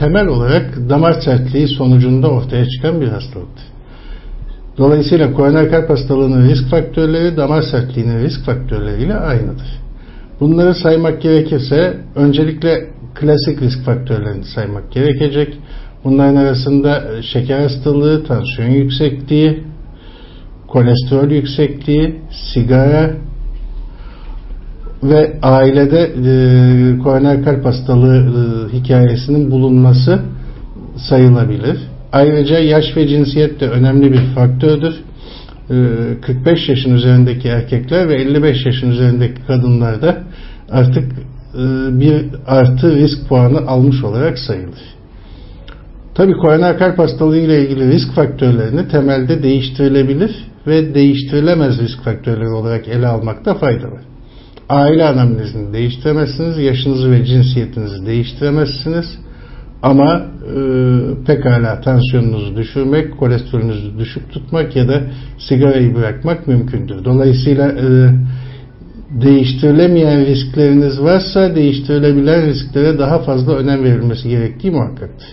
temel olarak damar sertliği sonucunda ortaya çıkan bir hastalıktır. Dolayısıyla koroner kalp hastalığının risk faktörleri damar sertliğinin risk faktörleriyle aynıdır. Bunları saymak gerekirse öncelikle klasik risk faktörlerini saymak gerekecek. Bunların arasında şeker hastalığı, tansiyon yüksekliği, kolesterol yüksekliği, sigara ve ailede e, koroner kalp hastalığı e, hikayesinin bulunması sayılabilir. Ayrıca yaş ve cinsiyet de önemli bir faktördür. E, 45 yaşın üzerindeki erkekler ve 55 yaşın üzerindeki kadınlar da artık e, bir artı risk puanı almış olarak sayılır. Tabii koroner kalp hastalığı ile ilgili risk faktörlerini temelde değiştirilebilir ve değiştirilemez risk faktörleri olarak ele almakta fayda var. Aile anamnezini değiştiremezsiniz, yaşınızı ve cinsiyetinizi değiştiremezsiniz. Ama e, pekala tansiyonunuzu düşürmek, kolesterolünüzü düşük tutmak ya da sigarayı bırakmak mümkündür. Dolayısıyla e, değiştirilemeyen riskleriniz varsa değiştirilebilen risklere daha fazla önem verilmesi gerektiği muhakkaktır.